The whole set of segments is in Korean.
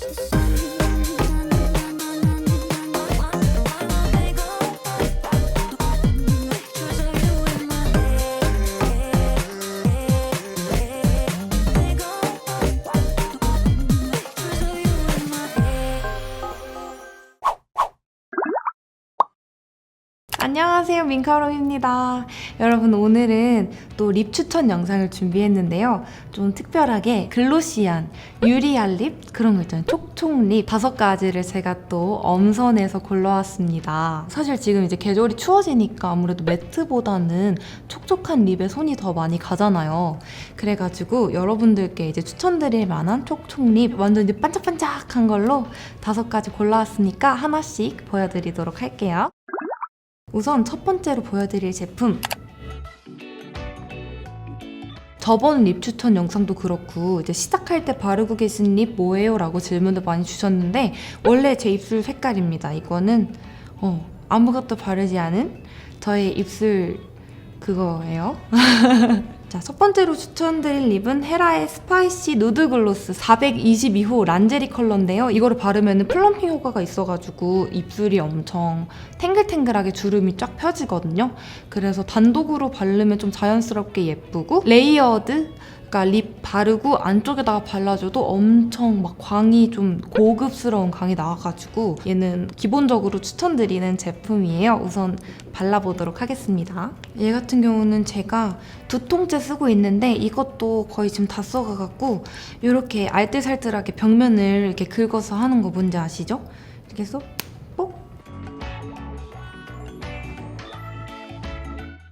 안 민카롱입니다. 여러분 오늘은 또 립 추천 영상을 준비했는데요. 좀 특별하게 글로시한 유리알 립 그런 거 있잖아요. 촉촉 립. 다섯 가지를 제가 또 엄선해서 골라왔습니다. 사실 지금 이제 계절이 추워지니까 아무래도 매트보다는 촉촉한 립에 손이 더 많이 가잖아요. 그래가지고 여러분들께 이제 추천드릴 만한 촉촉 립 완전 이제 반짝반짝한 걸로 다섯 가지 골라왔으니까 하나씩 보여드리도록 할게요 우선 첫 번째로 보여드릴 제품 저번 립 추천 영상도 그렇고 이제 시작할 때 바르고 계신 립 뭐예요? 라고 질문도 많이 주셨는데 원래 제 입술 색깔입니다. 이거는 어, 아무것도 바르지 않은 저의 입술 그거예요. 자, 첫 번째로 추천드릴 립은 헤라의 스파이시 누드 글로스 422호 란제리 컬러인데요. 이거를 바르면 플럼핑 효과가 있어가지고 입술이 엄청 탱글탱글하게 주름이 쫙 펴지거든요. 그래서 단독으로 바르면 좀 자연스럽게 예쁘고 레이어드 그러니까 립 바르고 안쪽에다가 발라줘도 엄청 막 광이 좀 고급스러운 광이 나와가지고 얘는 기본적으로 추천드리는 제품이에요. 우선 발라보도록 하겠습니다. 얘 같은 경우는 제가 두 통째 쓰고 있는데 이것도 거의 지금 다 써가갖고 이렇게 알뜰살뜰하게 벽면을 이렇게 긁어서 하는 거 뭔지 아시죠? 이렇게 쏙, 뽁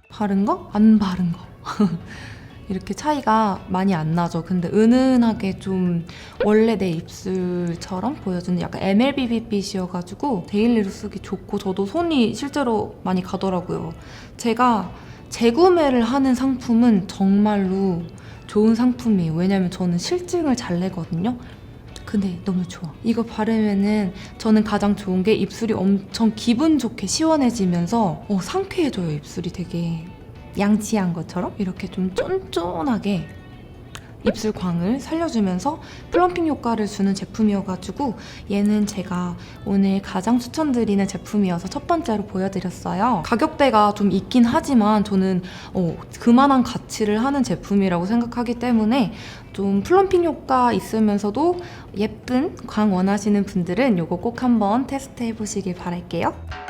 바른 거? 안 바른 거. 이렇게 차이가 많이 안 나죠. 근데 은은하게 좀 원래 내 입술처럼 보여주는 약간 MLBB빛이어가지고 데일리로 쓰기 좋고 저도 손이 실제로 많이 가더라고요. 제가 재구매를 하는 상품은 정말로 좋은 상품이에요. 왜냐면 저는 실증을 잘 내거든요. 근데 너무 좋아. 이거 바르면은 저는 가장 좋은 게 입술이 엄청 기분 좋게 시원해지면서 어, 상쾌해져요. 입술이 되게 양치한 것처럼 이렇게 좀 쫀쫀하게 입술 광을 살려주면서 플럼핑 효과를 주는 제품이어가지고 얘는 제가 오늘 가장 추천드리는 제품이어서 첫 번째로 보여드렸어요. 가격대가 좀 있긴 하지만 저는 어, 그만한 가치를 하는 제품이라고 생각하기 때문에 좀 플럼핑 효과 있으면서도 예쁜 광 원하시는 분들은 이거 꼭 한번 테스트 해보시길 바랄게요.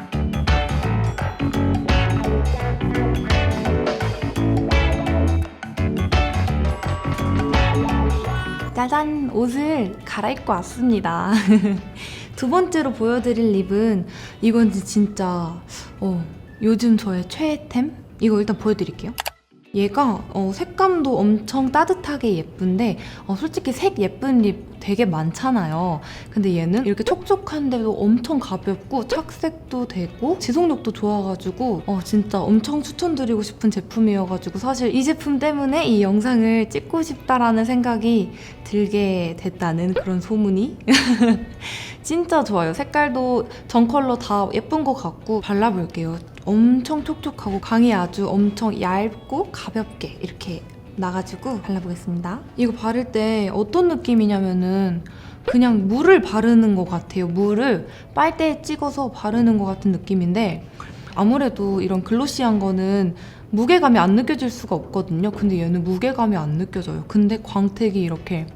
짜잔! 옷을 갈아입고 왔습니다. 두 번째로 보여드릴 립은 이건 진짜 어, 요즘 저의 최애템? 이거 일단 보여드릴게요. 얘가 어, 색감도 엄청 따뜻하게 예쁜데 어, 솔직히 색 예쁜 립 되게 많잖아요. 근데 얘는 이렇게 촉촉한데도 엄청 가볍고 착색도 되고 지속력도 좋아가지고 어, 진짜 엄청 추천드리고 싶은 제품이어가지고 사실 이 제품 때문에 이 영상을 찍고 싶다라는 생각이 들게 됐다는 그런 소문이 진짜 좋아요. 색깔도 전 컬러 다 예쁜 것 같고 발라볼게요. 엄청 촉촉하고 광이 아주 엄청 얇고 가볍게 이렇게 나가지고 발라보겠습니다. 이거 바를 때 어떤 느낌이냐면은 그냥 물을 바르는 것 같아요. 물을 빨대에 찍어서 바르는 것 같은 느낌인데 아무래도 이런 글로시한 거는 무게감이 안 느껴질 수가 없거든요. 근데 얘는 무게감이 안 느껴져요. 근데 광택이 이렇게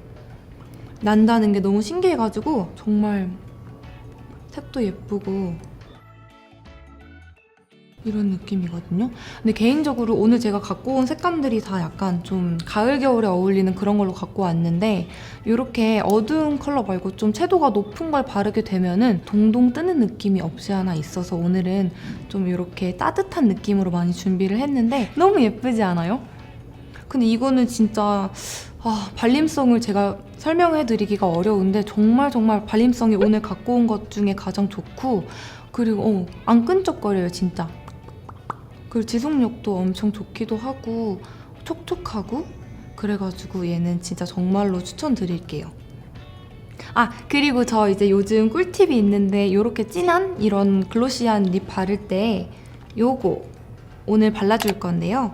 난다는 게 너무 신기해가지고 정말 색도 예쁘고 이런 느낌이거든요. 근데 개인적으로 오늘 제가 갖고 온 색감들이 다 약간 좀 가을 겨울에 어울리는 그런 걸로 갖고 왔는데 이렇게 어두운 컬러 말고 좀 채도가 높은 걸 바르게 되면은 동동 뜨는 느낌이 없지 않아 있어서 오늘은 좀 이렇게 따뜻한 느낌으로 많이 준비를 했는데 너무 예쁘지 않아요? 근데 이거는 진짜 아, 발림성을 제가 설명해 드리기가 어려운데 정말 정말 발림성이 오늘 갖고 온 것 중에 가장 좋고 그리고 어, 안 끈적거려요 진짜 그리고 지속력도 엄청 좋기도 하고 촉촉하고 그래가지고 얘는 진짜 정말로 추천드릴게요. 아 그리고 저 이제 요즘 꿀팁이 있는데 이렇게 진한 이런 글로시한 립 바를 때 요거 오늘 발라줄 건데요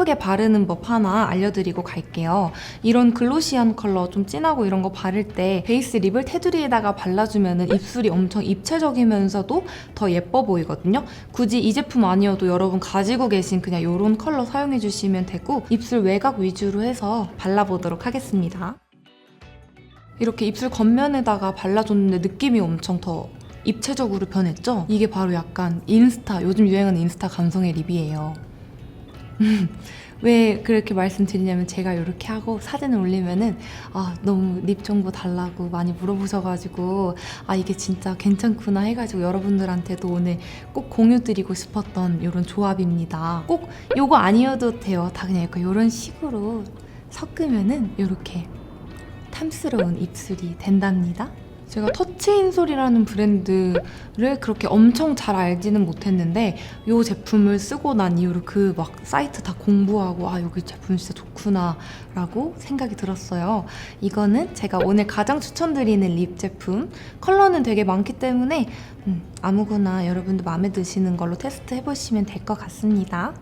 예쁘게 바르는 법 하나 알려드리고 갈게요. 이런 글로시한 컬러 좀 진하고 이런 거 바를 때 베이스 립을 테두리에다가 발라주면 입술이 엄청 입체적이면서도 더 예뻐 보이거든요. 굳이 이 제품 아니어도 여러분 가지고 계신 그냥 이런 컬러 사용해 주시면 되고 입술 외곽 위주로 해서 발라보도록 하겠습니다. 이렇게 입술 겉면에다가 발라줬는데 느낌이 엄청 더 입체적으로 변했죠? 이게 바로 약간 인스타, 요즘 유행하는 인스타 감성의 립이에요. 왜 그렇게 말씀드리냐면 제가 이렇게 하고 사진을 올리면은 아 너무 립 정보 달라고 많이 물어보셔가지고 아 이게 진짜 괜찮구나 해가지고 여러분들한테도 오늘 꼭 공유드리고 싶었던 이런 조합입니다. 꼭 요거 아니어도 돼요. 다 그냥 약간 이런 식으로 섞으면은 이렇게 탐스러운 입술이 된답니다. 제가 터치인솔이라는 브랜드를 그렇게 엄청 잘 알지는 못했는데 이 제품을 쓰고 난 이후로 그 막 사이트 다 공부하고 아 여기 제품 진짜 좋구나 라고 생각이 들었어요. 이거는 제가 오늘 가장 추천드리는 립 제품 컬러는 되게 많기 때문에 음, 아무거나 여러분도 마음에 드시는 걸로 테스트 해보시면 될 것 같습니다.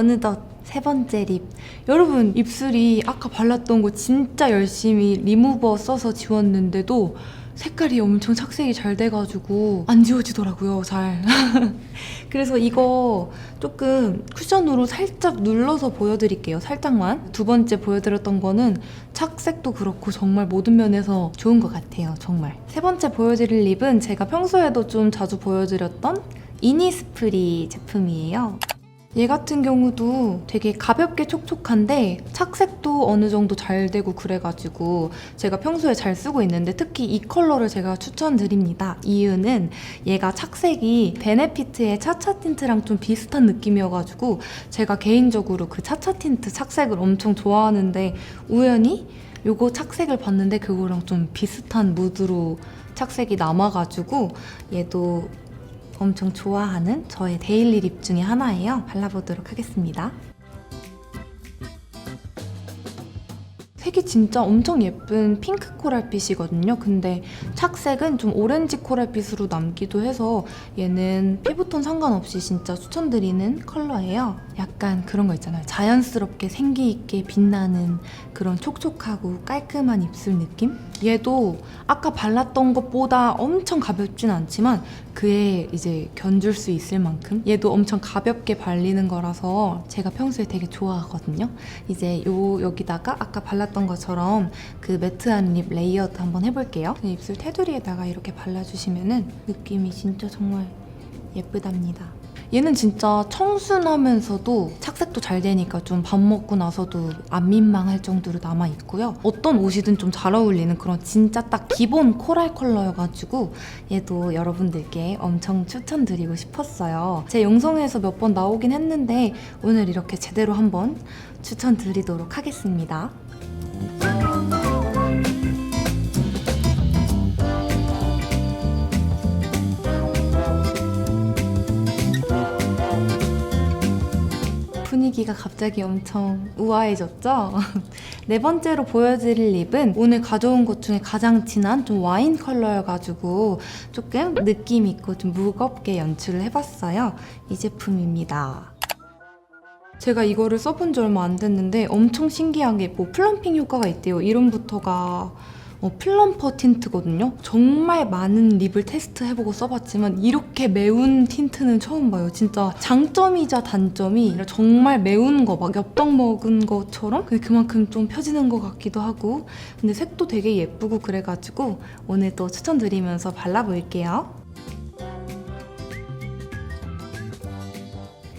어느덧 세 번째 립. 여러분, 입술이 아까 발랐던 거 진짜 열심히 리무버 써서 지웠는데도 색깔이 엄청 착색이 잘 돼가지고 안 지워지더라고요, 잘. 그래서 이거 조금 쿠션으로 살짝 눌러서 보여드릴게요, 살짝만. 두 번째 보여드렸던 거는 착색도 그렇고 정말 모든 면에서 좋은 것 같아요, 정말. 세 번째 보여드릴 립은 제가 평소에도 좀 자주 보여드렸던 이니스프리 제품이에요. 얘 같은 경우도 되게 가볍게 촉촉한데 착색도 어느 정도 잘 되고 그래가지고 제가 평소에 잘 쓰고 있는데 특히 이 컬러를 제가 추천드립니다. 이유는 얘가 착색이 베네피트의 차차 틴트랑 좀 비슷한 느낌이어가지고 제가 개인적으로 그 차차 틴트 착색을 엄청 좋아하는데 우연히 요거 착색을 봤는데 그거랑 좀 비슷한 무드로 착색이 남아가지고 얘도 엄청 좋아하는 저의 데일리 립 중에 하나예요. 발라보도록 하겠습니다. 색이 진짜 엄청 예쁜 핑크 코랄빛이거든요. 근데 착색은 좀 오렌지 코랄빛으로 남기도 해서 얘는 피부톤 상관없이 진짜 추천드리는 컬러예요. 약간 그런 거 있잖아요. 자연스럽게 생기 있게 빛나는 그런 촉촉하고 깔끔한 입술 느낌? 얘도 아까 발랐던 것보다 엄청 가볍진 않지만 그에 이제 견줄 수 있을 만큼 얘도 엄청 가볍게 발리는 거라서 제가 평소에 되게 좋아하거든요. 이제 요 여기다가 아까 발랐던 것처럼 그 매트한 립 레이어드 한번 해볼게요. 그냥 입술 테두리에다가 이렇게 발라주시면은 느낌이 진짜 정말 예쁘답니다. 얘는 진짜 청순하면서도 착색도 잘 되니까 좀 밥 먹고 나서도 안 민망할 정도로 남아 있고요. 어떤 옷이든 좀 잘 어울리는 그런 진짜 딱 기본 코랄 컬러여가지고 얘도 여러분들께 엄청 추천드리고 싶었어요. 제 영상에서 몇 번 나오긴 했는데 오늘 이렇게 제대로 한번 추천드리도록 하겠습니다. 분위기가 갑자기 엄청 우아해졌죠? 네 번째로 보여드릴 립은 오늘 가져온 것 중에 가장 진한 좀 와인 컬러여가지고 조금 느낌 있고 좀 무겁게 연출을 해봤어요. 이 제품입니다. 제가 이거를 써본 지 얼마 안 됐는데 엄청 신기한 게 뭐 플럼핑 효과가 있대요. 이름부터가 어, 플럼퍼 틴트거든요. 정말 많은 립을 테스트해보고 써봤지만 이렇게 매운 틴트는 처음 봐요. 진짜 장점이자 단점이 정말 매운 거 막 엽떡 먹은 것처럼 그만큼 좀 펴지는 것 같기도 하고 근데 색도 되게 예쁘고 그래가지고 오늘 또 추천드리면서 발라볼게요.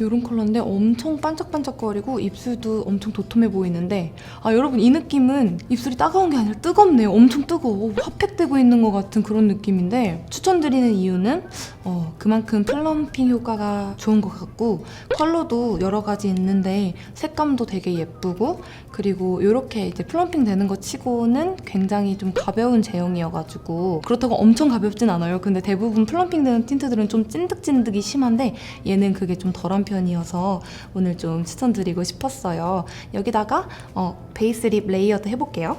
이런 컬러인데 엄청 반짝반짝거리고 입술도 엄청 도톰해 보이는데 아 여러분 이 느낌은 입술이 따가운 게 아니라 뜨겁네요. 엄청 뜨거워. 핫팩되고 있는 것 같은 그런 느낌인데 추천드리는 이유는 어, 그만큼 플럼핑 효과가 좋은 것 같고 컬러도 여러 가지 있는데 색감도 되게 예쁘고 그리고 이렇게 이제 플럼핑 되는 거 치고는 굉장히 좀 가벼운 제형이어가지고 그렇다고 엄청 가볍진 않아요. 근데 대부분 플럼핑 되는 틴트들은 좀 찐득찐득이 심한데 얘는 그게 좀 덜한 편 이어서 오늘 좀 추천드리고 싶었어요. 여기다가 어, 베이스 립 레이어드 해볼게요.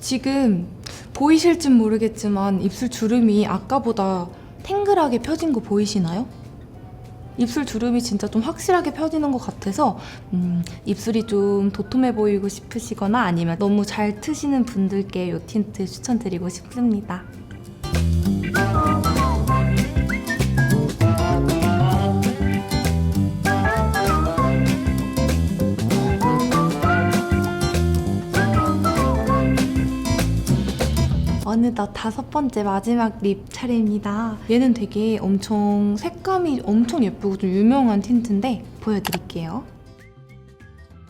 지금 보이실진 모르겠지만 입술 주름이 아까보다 탱글하게 펴진 거 보이시나요? 입술 주름이 진짜 좀 확실하게 펴지는 것 같아서 음, 입술이 좀 도톰해 보이고 싶으시거나 아니면 너무 잘 트시는 분들께 이 틴트 추천드리고 싶습니다. 어느덧 다섯 번째 마지막 립 차례입니다. 얘는 되게 엄청 색감이 엄청 예쁘고 좀 유명한 틴트인데 보여드릴게요.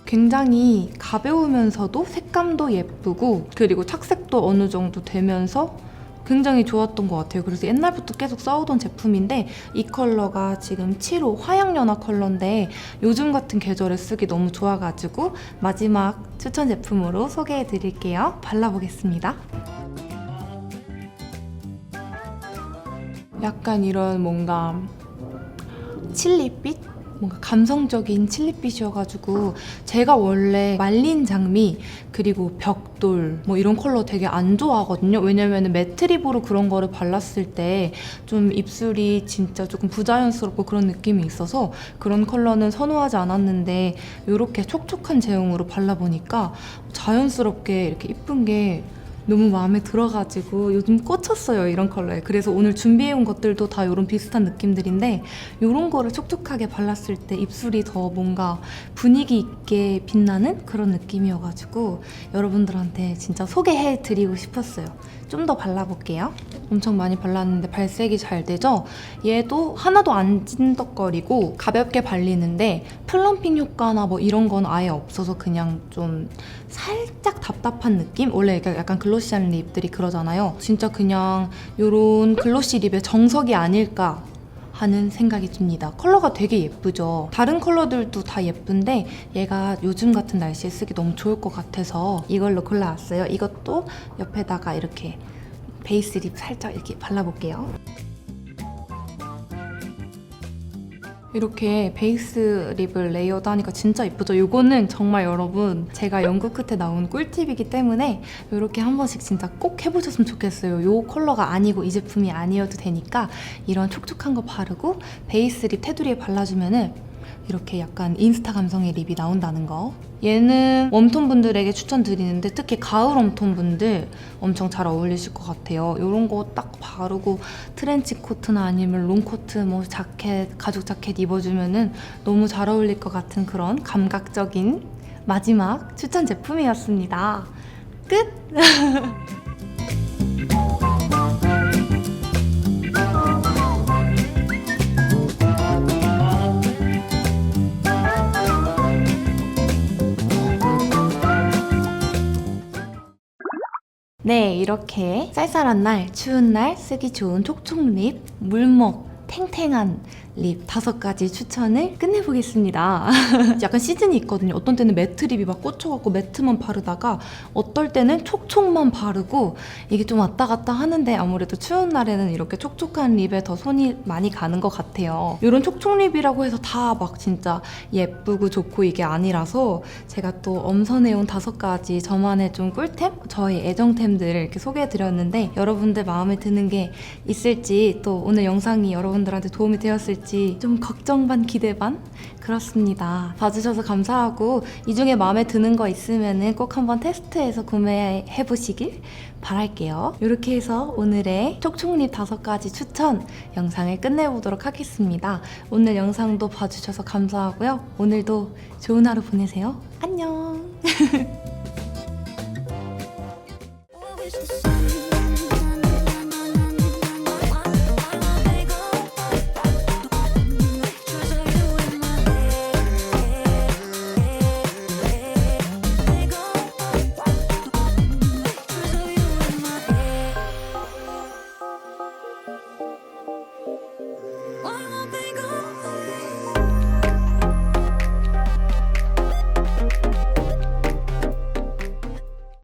굉장히 가벼우면서도 색감도 예쁘고 그리고 착색도 어느 정도 되면서 굉장히 좋았던 것 같아요. 그래서 옛날부터 계속 써오던 제품인데 이 컬러가 지금 7호 화양연화 컬러인데 요즘 같은 계절에 쓰기 너무 좋아가지고 마지막 추천 제품으로 소개해 드릴게요. 발라보겠습니다. 약간 이런 뭔가 칠리빛? 뭔가 감성적인 칠리빛이어가지고 제가 원래 말린 장미 그리고 벽돌 뭐 이런 컬러 되게 안 좋아하거든요 왜냐면 매트립으로 그런 거를 발랐을 때 좀 입술이 진짜 조금 부자연스럽고 그런 느낌이 있어서 그런 컬러는 선호하지 않았는데 이렇게 촉촉한 제형으로 발라보니까 자연스럽게 이렇게 이쁜 게 너무 마음에 들어가지고 요즘 꽂혔어요 이런 컬러에. 그래서 오늘 준비해온 것들도 다 이런 비슷한 느낌들인데 이런 거를 촉촉하게 발랐을 때 입술이 더 뭔가 분위기 있게 빛나는 그런 느낌이어가지고 여러분들한테 진짜 소개해 드리고 싶었어요. 좀 더 발라볼게요. 엄청 많이 발랐는데 발색이 잘 되죠? 얘도 하나도 안 찐덕거리고 가볍게 발리는데 플럼핑 효과나 뭐 이런 건 아예 없어서 그냥 좀 살짝 답답한 느낌? 원래 약간- 약간 글로시한 립들이 그러잖아요. 진짜 그냥 요런 글로시 립의 정석이 아닐까 하는 생각이 듭니다. 컬러가 되게 예쁘죠. 다른 컬러들도 다 예쁜데 얘가 요즘 같은 날씨에 쓰기 너무 좋을 것 같아서 이걸로 골라왔어요. 이것도 옆에다가 이렇게 베이스 립 살짝 이렇게 발라볼게요. 이렇게 베이스 립을 레이어드 하니까 진짜 예쁘죠? 이거는 정말 여러분 제가 연구 끝에 나온 꿀팁이기 때문에 이렇게 한 번씩 진짜 꼭 해보셨으면 좋겠어요. 이 컬러가 아니고 이 제품이 아니어도 되니까 이런 촉촉한 거 바르고 베이스 립 테두리에 발라주면 은 이렇게 약간 인스타 감성의 립이 나온다는 거. 얘는 웜톤 분들에게 추천드리는데 특히 가을 웜톤 분들 엄청 잘 어울리실 것 같아요. 이런 거 딱 바르고 트렌치 코트나 아니면 롱 코트, 뭐 자켓, 가죽 자켓 입어주면은 너무 잘 어울릴 것 같은 그런 감각적인 마지막 추천 제품이었습니다. 끝! 네, 이렇게 쌀쌀한 날, 추운 날 쓰기 좋은 촉촉립, 물먹, 탱탱한 립 다섯 가지 추천을 끝내보겠습니다. 약간 시즌이 있거든요. 어떤 때는 매트 립이 막 꽂혀갖고 매트만 바르다가 어떨 때는 촉촉만 바르고 이게 좀 왔다 갔다 하는데 아무래도 추운 날에는 이렇게 촉촉한 립에 더 손이 많이 가는 것 같아요. 이런 촉촉 립이라고 해서 다 막 진짜 예쁘고 좋고 이게 아니라서 제가 또 엄선해온 다섯 가지 저만의 좀 꿀템? 저의 애정템들을 이렇게 소개해드렸는데 여러분들 마음에 드는 게 있을지 또 오늘 영상이 여러분 들한테 도움이 되었을지 좀 걱정 반 기대 반 그렇습니다. 봐주셔서 감사하고 이 중에 마음에 드는 거 있으면은 꼭 한번 테스트해서 구매해 보시길 바랄게요. 이렇게 해서 오늘의 촉촉립 다섯 가지 추천 영상을 끝내보도록 하겠습니다. 오늘 영상도 봐주셔서 감사하고요. 오늘도 좋은 하루 보내세요. 안녕.